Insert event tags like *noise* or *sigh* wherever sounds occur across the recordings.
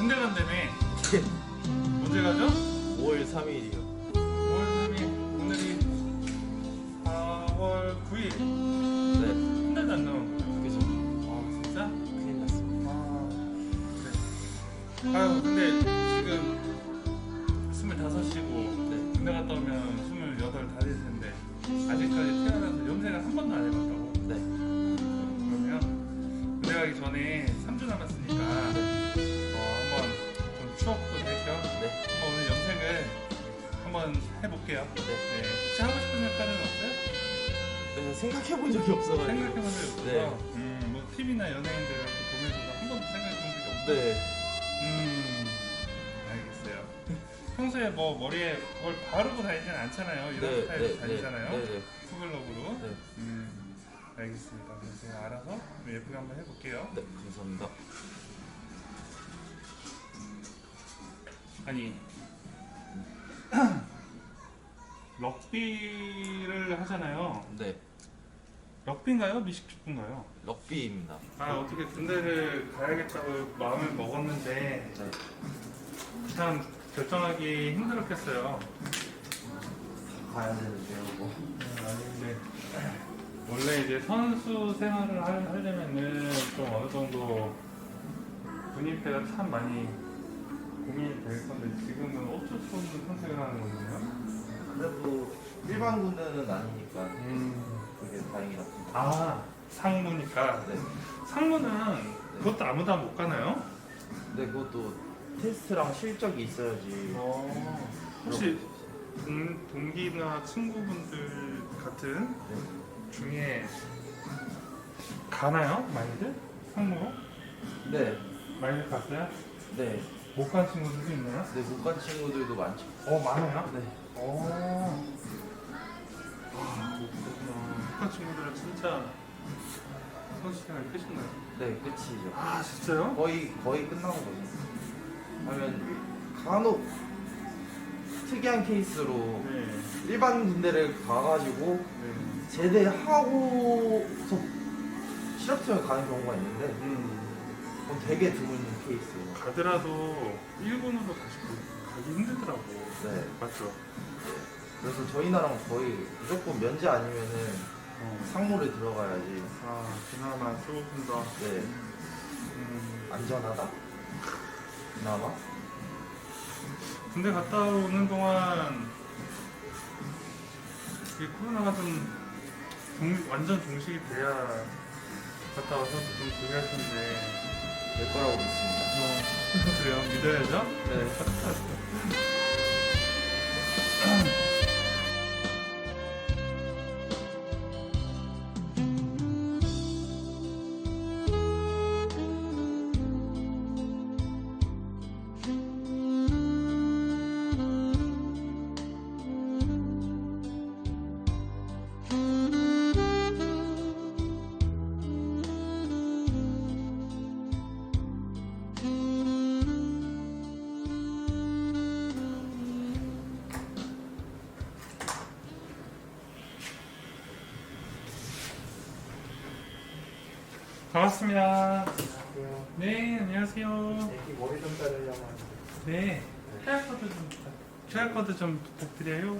군대 간다며. *laughs* 언제 가죠? 5월 3일이요. 5월 3일. 오늘이 4월 9일. 네. 한 달도 안거 한번 해볼게요. 네. 네. 혹시 하고 싶은 색깔은 없어요? 네, 생각해본 적이 없어가지고. 생각해본 적이 없어서 네. 음, 뭐 TV나 연예인들 이렇게 보면서도 한 번도 생각해본 적이 없고 네. 음, 알겠어요. *laughs* 평소에 뭐 머리에 뭘 바르고 다니진 않잖아요. 이런 네. 스타일로 네. 다니잖아요. 네. 네. 투블럭으로. 네. 음, 알겠습니다. 그럼 제가 알아서 예쁘게 한번 해볼게요. 네. 감사합니다. 아니, 럭비를 하잖아요. 네. 럭비인가요? 미식축구인가요? 럭비입니다. 아 어떻게 군대를 가야겠다고 마음을 먹었는데 네. 참 결정하기 힘들었겠어요. 가야 되는데요, 뭐. 아닌데 원래 이제 선수 생활을 하- 하려면은 좀 어느 정도 군입대가 참 많이 고민이 될 건데 지금은 어쩔 수 없는 선택을 하는 거잖아요. 그래도 일반 군대는 아니니까 음. 그게 다행이라. 아 상무니까 네. 상무는 그것도 아무도 못 가나요? 근데 그것도 테스트랑 실적이 있어야지. 어, 혹시 동, 동기나 친구분들 같은 네. 중에 가나요? 많이들? 상무? 네. 많이들 갔어요? 네. 못 간 친구들도 있나요? 네, 못간 친구들도 많죠. 어 많아요? 네. 어. 아, 그렇구나. 못간 친구들은 진짜 선수 생활이 끝인가요? 네, 끝이죠. 아 진짜요? 거의 거의 거죠. 하면 간혹 특이한 케이스로 네. 일반 군대를 가가지고 네. 제대하고서 실업팀을 가는 경우가 있는데 음. 그건 되게 드문 케이스예요. 가더라도 일본으로 다시 가- 가기 힘들더라고. 네. 맞죠? 그래서 저희 나라는 거의 무조건 면제 아니면은 어. 상무를 들어가야지. 아, 그나마 조금 더 네. 음, 안전하다. 그나마. 군대 갔다 오는 동안 이 코로나가 좀 종- 완전 종식이 돼야 갔다 와서 좀 중요할 텐데 될 거라고 믿습니다. 어, *laughs* 그래요 믿어야죠 네. *laughs* 반갑습니다. 네 안녕하세요. 애기 머리 좀 자르려고 하는데. 네 QR 코드 좀 QR 코드 좀 부탁드려요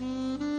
Música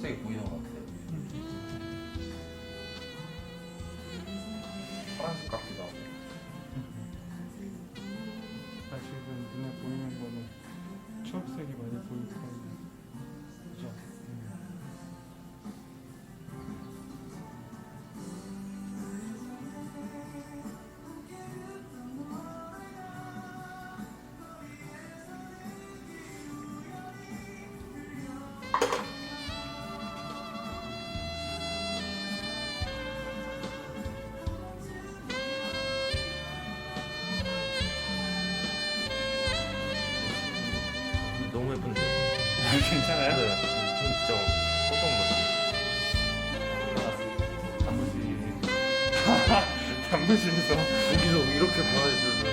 초록색이 보이는 것 같아요. 파란색 같기도 하고. 아직은 눈에 보이는 거는 초록색이 많이 보일 거예요. 괜찮아요? 네, 전 진짜 깜짝 놀랐어요. 단무지. 단무지에서 여기서 이렇게 변할 줄은